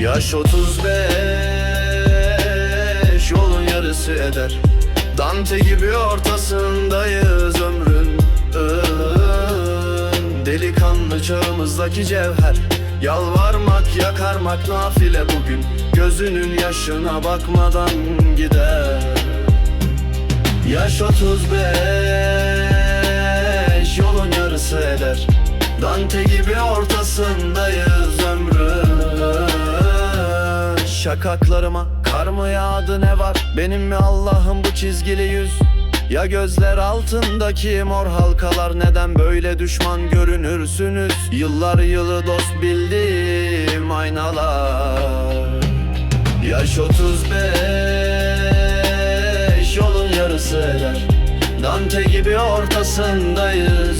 Yaş 35 Yolun yarısı eder. Dante gibi ortasındayız ömrün Delikanlı çağımızdaki cevher. Yalvarmak yakarmak nafile bugün. Gözünün yaşına bakmadan gider. Yaş 35 Yolun yarısı eder. Dante gibi ortasındayız Şakaklarıma. Kar mı yağdı ne var? Benim mi Allah'ım bu çizgili yüz? Ya gözler altındaki mor halkalar? Neden böyle düşman görünürsünüz? Yıllar yılı dost bildiğim aynalar. Yaş 35 Yolun yarısı eder. Dante gibi ortasındayız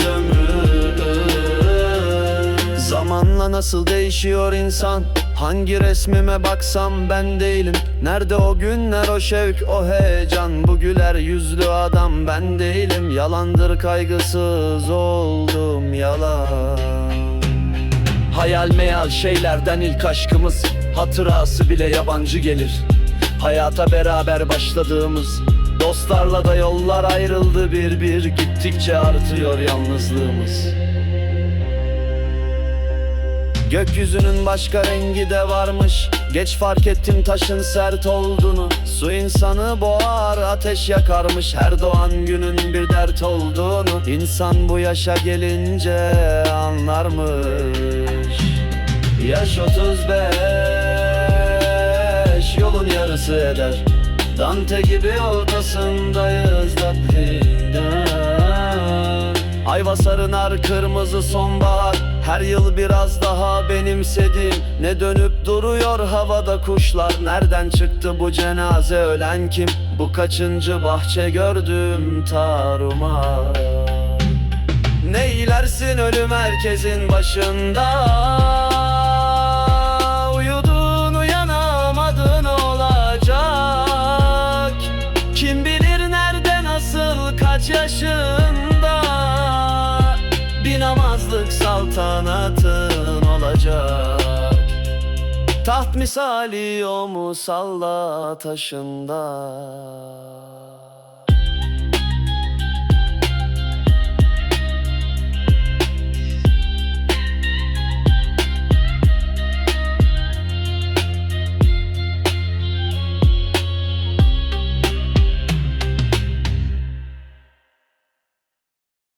Zamanla nasıl değişiyor insan? Hangi resmime baksam ben değilim. Nerede o günler o şevk o heyecan? Bu güler yüzlü adam ben değilim. Yalandır kaygısız oldum yalan. Hayal meyal şeylerden ilk aşkımız. Hatırası bile yabancı gelir. Hayata beraber başladığımız. Dostlarla da yollar ayrıldı bir bir Gittikçe artıyor yalnızlığımız Gökyüzünün başka rengi de varmış. Geç fark ettim taşın sert olduğunu. Su insanı boğar ateş yakarmış. Her doğan günün bir dert olduğunu. İnsan bu yaşa gelince anlarmış. Yaş 35 Yolun yarısı eder. Dante gibi ortasındayız da Ayva sarınar kırmızı sonbahar Her yıl biraz daha benimsedim Ne dönüp duruyor havada kuşlar? Nereden çıktı bu cenaze? Ölen kim? Bu kaçıncı bahçe gördüm tarumar Neylersin ölüm herkesin başında saltanatın olacak. Taht misali o musalla taşında